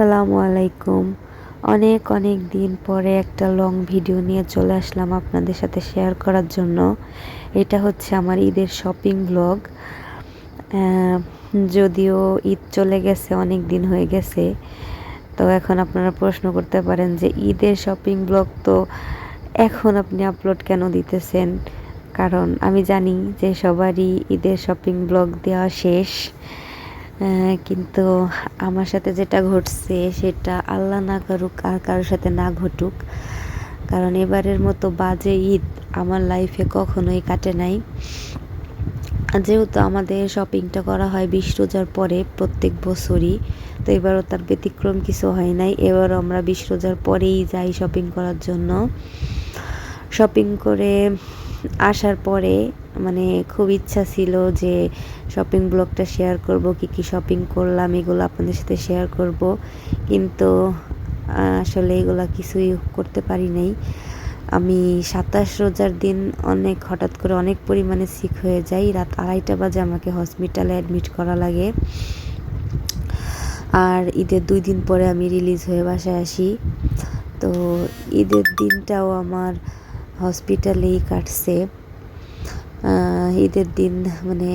আসসালামু আলাইকুম। অনেক অনেক দিন পরে একটা লং ভিডিও নিয়ে চলে আসলাম আপনাদের সাথে শেয়ার করার জন্য। এটা হচ্ছে আমার ঈদের শপিং ব্লগ যদিও ঈদ চলে গেছে, অনেক দিন হয়ে গেছে। তো এখন আপনারা প্রশ্ন করতে পারেন যে ঈদের শপিং ব্লগ তো এখন আপনি আপলোড কেন দিতেছেন? কারণ আমি জানি যে সবারই ঈদের শপিং ব্লগ দেওয়া শেষ। কিন্তু আমার সাথে যেটা ঘটছে সেটা আল্লাহ না করুক আর কারোর সাথে না ঘটুক। কারণ এবারের মতো বাজে ঈদ আমার লাইফে কখনোই কাটে নাই। যেহেতু আমাদের শপিংটা করা হয় বিশ রোজার পরে প্রত্যেক বছরই, তো এবারও তার ব্যতিক্রম কিছু হয় নাই। এবারও আমরা বিশ রোজার পরেই যাই শপিং করার জন্য। শপিং করে আসার পরে মানে খুব ইচ্ছা ছিল যে শপিং ব্লগটা শেয়ার করব, কি কি শপিং করলাম, এগুলো আপনাদের সাথে শেয়ার করব। কিন্তু আসলে এগুলো কিছুই করতে পারি নাই। আমি সাতাশ রোজার দিন অনেক, হঠাৎ করে অনেক পরিমাণে সিক হয়ে যাই। রাত আড়াইটা বাজে আমাকে হসপিটালে অ্যাডমিট করা লাগে। আর ঈদের দুই দিন পরে আমি রিলিজ হয়ে বাসায় আসি। তো ঈদের দিনটাও আমার হসপিটালেই কাটছে। ঈদের দিন মানে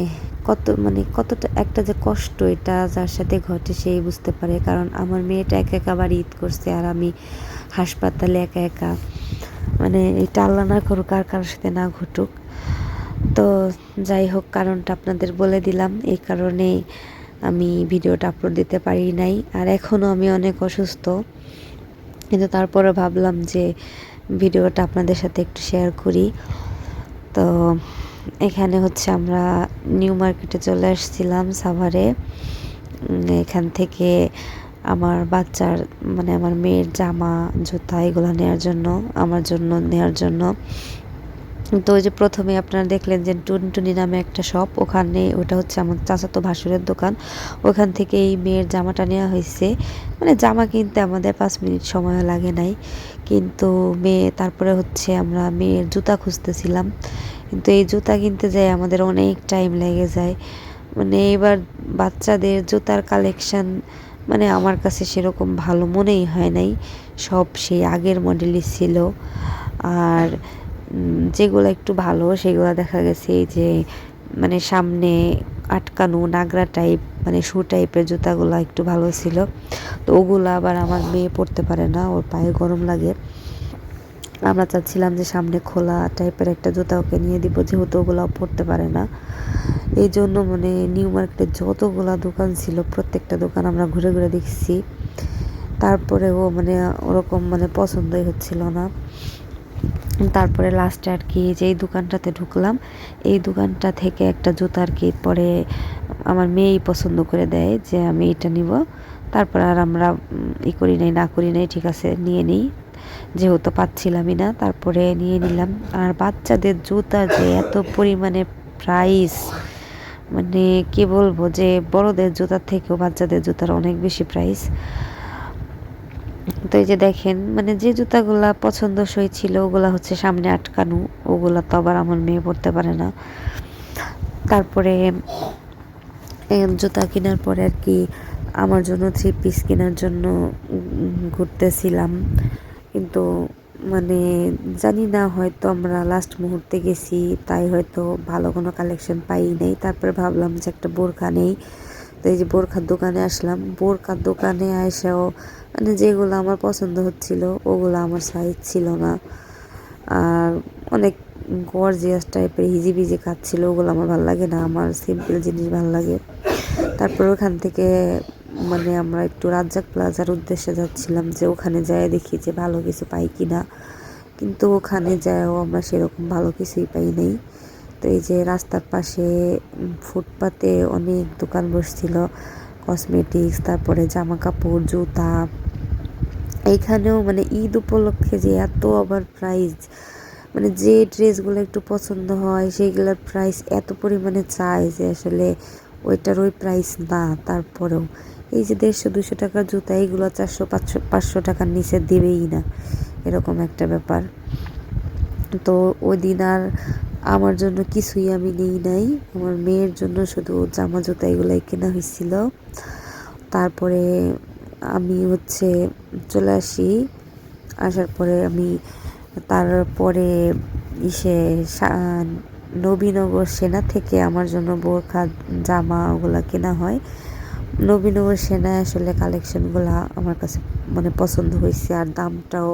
কত মানে কতটা, একটা যে কষ্ট এটা যার সাথে ঘটে সেই বুঝতে পারে। কারণ আমার মেয়েটা একা একা বাড়ি ঈদ করছে আর আমি হাসপাতালে একা একা। মানে এটা আল্লাহ না করুক, আর কারোর সাথে না ঘটুক। তো যাই হোক, কারণটা আপনাদের বলে দিলাম। এই কারণে আমি ভিডিওটা আপলোড দিতে পারি নাই। আর এখনও আমি অনেক অসুস্থ। কিন্তু তারপরে ভাবলাম যে ভিডিওটা আপনাদের সাথে একটু শেয়ার করি। তো এখানে হচ্ছে আমরা নিউ মার্কেটে চলে আসছিলাম সাভারে। এখান থেকে আমার বাচ্চার মানে আমার মেয়ের জামা, জুতা এগুলো নেওয়ার জন্য, আমার জন্য নেওয়ার জন্য। তো ওই যে প্রথমে আপনারা দেখলেন যে টুনটুনি নামে একটা শপ ওখানে ওটা হচ্ছে আমার চাচাতো ভাসুরের দোকান। ওখান থেকে এই মেয়ের জামাটা নেওয়া হয়েছে। মানে জামা কিনতে আমাদের পাঁচ মিনিট সময় লাগে নাই। কিন্তু মেয়ে, তারপরে হচ্ছে আমরা মেয়ের জুতা খুঁজতেছিলাম। কিন্তু এই জুতা কিনতে যাই আমাদের অনেক টাইম লেগে যায়। মানে এবার বাচ্চাদের জুতার কালেকশান মানে আমার কাছে সেরকম ভালো মনেই হয় নাই। সব সেই আগের মডেলই ছিল। আর যেগুলো একটু ভালো, সেগুলো দেখা গেছে যে মানে সামনে আটকানো নাগরা টাইপ মানে শু টাইপের জুতাগুলো একটু ভালো ছিল। তো ওগুলো আবার আমার মেয়ে পরতে পারে না, ওর পায়ে গরম লাগে। আমরা চাচ্ছিলাম যে সামনে খোলা টাইপের একটা জুতা ওকে নিয়ে দিব, যেহেতু ওগুলো পরতে পারে না। এই জন্য মানে নিউ মার্কেটে যতগুলা দোকান ছিল, প্রত্যেকটা দোকান আমরা ঘুরে ঘুরে দেখছি। তারপরেও মানে ওরকম মানে পছন্দই হচ্ছিল না। তারপরে লাস্টে আর কি যেই দোকানটাতে ঢুকলাম, এই দোকানটা থেকে একটা জুতা আর কি পরে আমার মেয়েই পছন্দ করে দেয় যে আমি এটা নিব। তারপর আর আমরা ই করি নাই, না করি নাই, ঠিক আছে, নিয়ে নিই। যেহেতু পাচ্ছিলামই না, তারপরে নিয়ে নিলাম। আর বাচ্চাদের জুতা যে এত পরিমাণে প্রাইস মানে কি বলব যে, বড়দের জুতার থেকেও বাচ্চাদের জুতার অনেক বেশি প্রাইস তো এই যে দেখেন মানে যে জুতাগুলা পছন্দসই ছিল, ওগুলা হচ্ছে সামনে আটকানো, ওগুলা তো আবার আমার মেয়ে পড়তে পারে না। তারপরে জুতা কেনার পরে আর কি আমার জন্য থ্রি পিস কেনার জন্য ঘুরতেছিলাম। কিন্তু মানে জানি না, হয়তো আমরা লাস্ট মুহূর্তে গেছি, তাই হয়তো ভালো কোনো কালেকশন পাই নাই। তারপরে ভাবলাম যে একটা বোরখা নেই। তো এই যে বোরখার দোকানে আসলাম। বোরখার দোকানে এসেও মানে যেগুলো আমার পছন্দ হচ্ছিল, ওগুলো আমার সাইজ ছিল না। আর অনেক গর্জিয়াস টাইপের হিজিবিজি কাজ ছিল, ওগুলো আমার ভালো লাগে না। আমার সিম্পল জিনিস ভালো লাগে। তারপর ওখান থেকে মানে আমরা একটু রাজ্জাক প্লাজার উদ্দেশ্যে যাচ্ছিলাম যে ওখানে যায় দেখি যে ভালো কিছু পাই কি না কিন্তু ওখানে যায়ও আমরা সেরকম ভালো কিছুই পাই নাই। তো এই যে রাস্তার পাশে ফুটপাতে অনেক দোকান বসছিল, কসমেটিক্স, তারপরে জামা কাপড় জুতা। এইখানেও মানে ঈদ উপলক্ষে যে এত আবার প্রাইস মানে যে ড্রেসগুলো একটু পছন্দ হয়, সেইগুলোর প্রাইস এত পরিমাণে চায় যে আসলে ওইটার ওই প্রাইস না, তারপরেও এই যে দেড়শো, দুশো টাকার জুতা, এইগুলো চারশো, পাঁচশো পাঁচশো টাকার নিচে দেবেই না, এরকম একটা ব্যাপার। তো ওই দিন আর আমার জন্য কিছুই আমি নেই নাই, আমার মেয়ের জন্য শুধু জামা জুতা এগুলাই কেনা হয়েছিল তারপরে আমি হচ্ছে চলে আসি, আসার পরে আমি তারপরে ইসে নবীনগর সেনা থেকে আমার জন্য বোরখা, জামা ওগুলা কেনা হয়। নবীনগর সেনায় আসলে কালেকশনগুলা আমার কাছে মানে পছন্দ হয়েছে আর দামটাও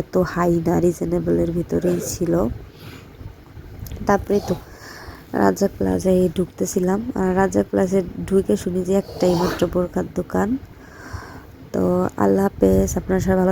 এত হাই না রিজনেবলের ভিতরেই ছিল। তারপরে তো রাজা প্লাজায় ঢুকতেছিলাম আর রাজা প্লাজায় ঢুকে শুনি যে একটাই মাত্র বোরখার দোকান। তো আল্লাহ হাফেজ, আপনার সবাই ভালো